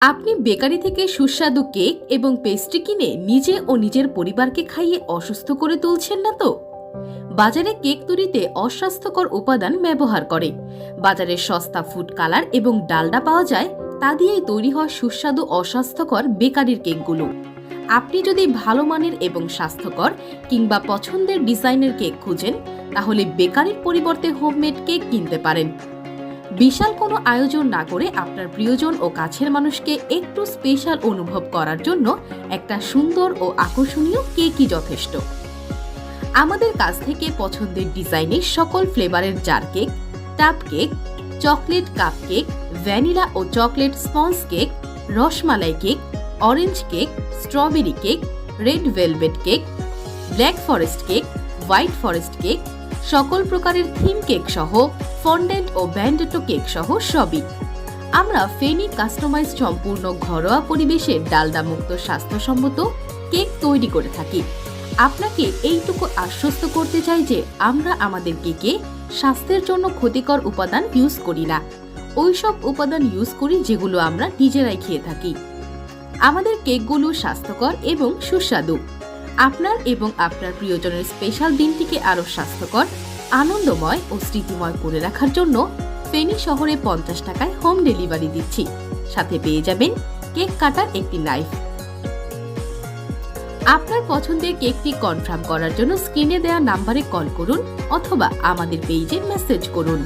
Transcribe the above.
আপনি বেকারি থেকে সুস্বাদু কেক এবং পেস্ট্রি কিনে নিজে ও নিজের পরিবারকে খাইয়ে অসুস্থ করে তুলছেন না তো? বাজারে কেক তৈরিতে অস্বাস্থ্যকর উপাদান ব্যবহার করে। বাজারে সস্তা ফুড কালার এবং ডালডা পাওয়া যায়, তা দিয়েই তৈরি হয় সুস্বাদু অস্বাস্থ্যকর বেকারির কেকগুলো। আপনি যদি ভালো মানের এবং স্বাস্থ্যকর কিংবা পছন্দের ডিজাইনের কেক খুঁজেন, তাহলে বেকারির পরিবর্তে হোমমেড কেক কিনতে পারেন। বিশাল কোনো আয়োজন না করে আপনার প্রিয়জন ও কাছের মানুষকে একটু স্পেশাল অনুভব করার জন্য একটা সুন্দর ও আকর্ষণীয় কেকই যথেষ্ট। আমাদের কাছ থেকে পছন্দের ডিজাইনের সকল ফ্লেভারের জার কেক টাপ cake chocolate cup cake vanilla ও chocolate sponge cake rasmalai cake orange cake strawberry cake red velvet cake black forest cake white forest cake সকল প্রকারের থিম কেক সহ, ফন্ডেন্ট ও ব্যান্ডেটো কেক সহ সবই। আমরা ফেনি কাস্টমাইজ সম্পূর্ণ ঘরোয়া পরিবেশে ডালডা মুক্ত স্বাস্থ্যসম্মত কেক তৈরি করে থাকি। আপনাকে এইটুকু আশ্বস্ত করতে চাই যে আমরা আমাদের কেকে স্বাস্থ্যের জন্য ক্ষতিকর উপাদান ইউজ করি না। ওইসব উপাদান ইউজ করি যেগুলো আমরা নিজেরাই খেয়ে থাকি। আমাদের কেকগুলো স্বাস্থ্যকর এবং সুস্বাদু। আপনার এবং আপনার প্রিয়জনের স্পেশাল দিনটিকে আরও স্বাস্থ্যকর, আনন্দময় ও স্মৃতিময় করে রাখার জন্য ফেনী শহরে পঞ্চাশ টাকায় হোম ডেলিভারি দিচ্ছি। সাথে পেয়ে যাবেন কেক কাটার একটি নাইফ আপনার পছন্দের কেকটি কনফার্ম করার জন্য স্ক্রিনে দেওয়া নাম্বারে কল করুন অথবা আমাদের পেজে মেসেজ করুন।